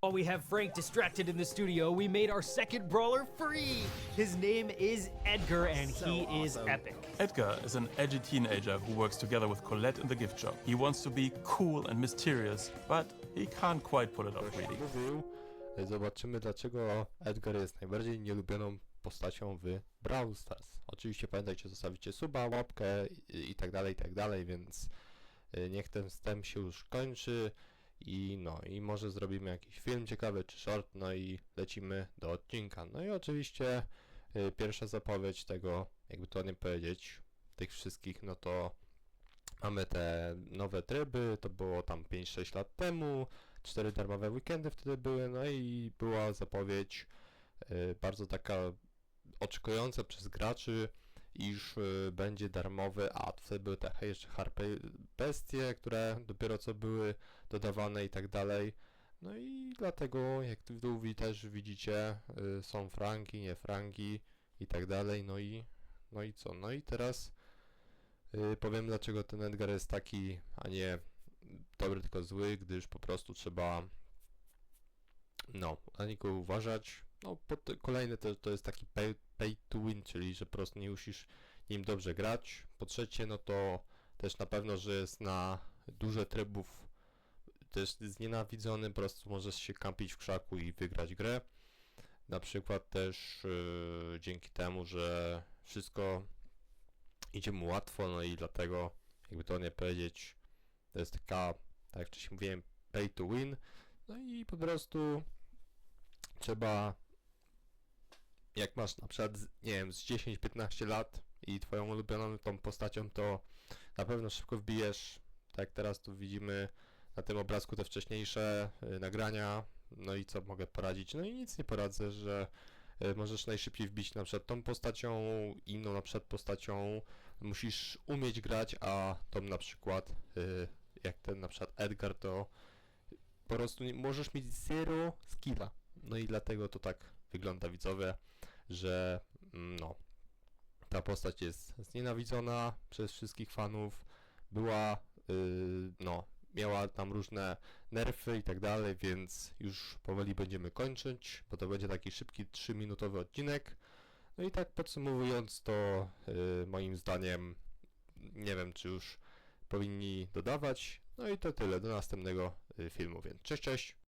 While we have Frank distracted in the studio, we made our second brawler free. His name is Edgar, and he is epic. Edgar is an edgy teenager who works together with Colette in the gift shop. He wants to be cool and mysterious, but he can't quite pull it off really. Zobaczymy dlaczego Edgar jest najbardziej nielubioną postacią w Brawl Stars. Oczywiście pamiętajcie, zostawicie suba, łapkę i, i tak dalej, i tak dalej, więc e, niech ten wstęp się już kończy i no i może zrobimy jakiś film ciekawy czy short, no i lecimy do odcinka. No i oczywiście e, pierwsza zapowiedź tego, jakby to nie powiedzieć, tych wszystkich, no to mamy te nowe tryby, to było tam 5-6 lat temu, cztery darmowe weekendy wtedy były, no i była zapowiedź y, bardzo taka oczekująca przez graczy, iż y, będzie darmowy ad. Wtedy były te jeszcze harpy bestie, które dopiero co były dodawane i tak dalej. No i dlatego, jak w dół też widzicie, y, są franki, nie franki i tak dalej. No i, no i co? No i teraz y, powiem, dlaczego ten Edgar jest taki, a nie dobry, tylko zły, gdyż po prostu trzeba no, na niego uważać. No, po te, kolejny to, to jest taki pay, pay to win, czyli że po prostu nie musisz nim dobrze grać. Po trzecie, no to też na pewno, że jest na dużo trybów też znienawidzony, po prostu możesz się kampić w krzaku i wygrać grę. Na przykład też yy, dzięki temu, że wszystko idzie mu łatwo, no i dlatego, jakby to nie powiedzieć, to jest taka, tak jak wcześniej mówiłem, pay to win. No i po prostu trzeba, jak masz na przykład, nie wiem, z 10-15 lat i twoją ulubioną tą postacią, to na pewno szybko wbijesz, tak jak teraz tu widzimy na tym obrazku te wcześniejsze y, nagrania, no i co mogę poradzić? No i nic nie poradzę, że y, możesz najszybciej wbić na przykład tą postacią, inną na przykład postacią, musisz umieć grać, a tą na przykład, y, jak ten na przykład Edgar, to po prostu możesz mieć zero skilla. No i dlatego to tak wygląda widzowie, że mm, no, ta postać jest znienawidzona przez wszystkich fanów, była, yy, no, miała tam różne nerfy i tak dalej, więc już powoli będziemy kończyć, bo to będzie taki szybki 3-minutowy odcinek. No i tak podsumowując, to yy, moim zdaniem nie wiem, czy już powinni dodawać. No i to tyle, do następnego y, filmu, więc cześć, cześć!